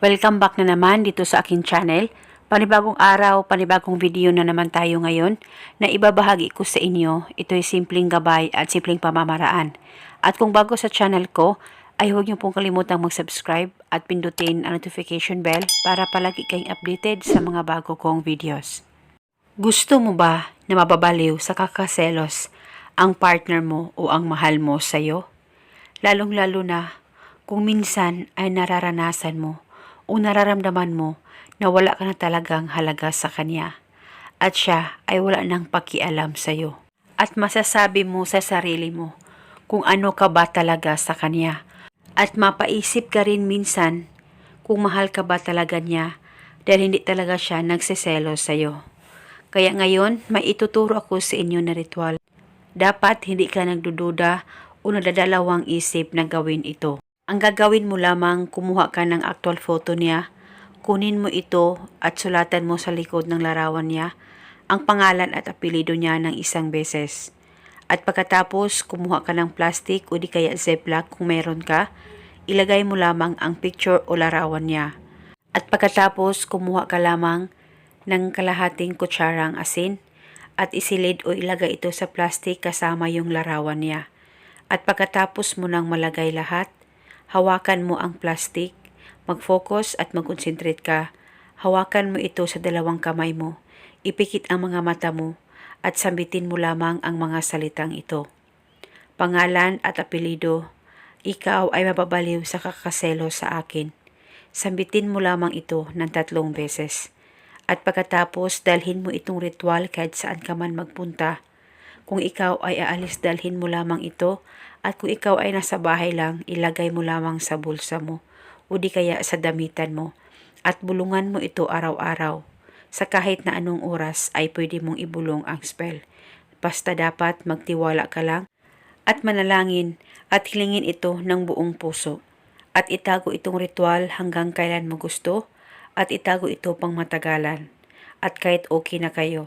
Welcome back na naman dito sa akin channel. Panibagong araw, panibagong video na naman tayo ngayon na ibabahagi ko sa inyo. Ito ay simpleng gabay at simpleng pamamaraan. At kung bago sa channel ko, ay huwag niyo pong kalimutang mag-subscribe at pindutin ang notification bell para palagi kayong updated sa mga bago kong videos. Gusto mo ba na mababaliw sa kakaselos ang partner mo o ang mahal mo sa'yo? Lalong-lalo na kung minsan ay nararanasan mo o nararamdaman mo na wala ka na talagang halaga sa kanya at siya ay wala nang pakialam sa'yo. At masasabi mo sa sarili mo kung ano ka ba talaga sa kanya at mapaisip ka rin minsan kung mahal ka ba talaga niya dahil hindi talaga siya nagsiselo sa'yo. Kaya ngayon, may ituturo ako sa inyo na ritual. Dapat hindi ka nagdududa o nadadalawang isip na gawin ito. Ang gagawin mo lamang, kumuha ka ng actual photo niya, kunin mo ito at sulatan mo sa likod ng larawan niya ang pangalan at apelido niya ng isang beses. At pagkatapos, kumuha ka ng plastic o di kaya ziplock kung meron ka, ilagay mo lamang ang picture o larawan niya. At pagkatapos, kumuha ka lamang ng kalahating kutsarang asin at isilid o ilagay ito sa plastic kasama yung larawan niya. At pagkatapos mo nang malagay lahat, hawakan mo ang plastic, mag-focus at mag-concentrate ka. Hawakan mo ito sa dalawang kamay mo, ipikit ang mga mata mo at sambitin mo lamang ang mga salitang ito. Pangalan at apelido, ikaw ay mababaliw sa kakaselo sa akin. Sambitin mo lamang ito ng tatlong beses. At pagkatapos, dalhin mo itong ritual kahit saan ka man magpunta. Kung ikaw ay aalis, dalhin mo lamang ito. At kung ikaw ay nasa bahay lang, ilagay mo lamang sa bulsa mo o di kaya sa damitan mo. At bulungan mo ito araw-araw. Sa kahit na anong oras ay pwede mong ibulong ang spell. Basta dapat magtiwala ka lang at manalangin at hilingin ito ng buong puso. At itago itong ritual hanggang kailan mo gusto at itago ito pang matagalan at kahit okay na kayo.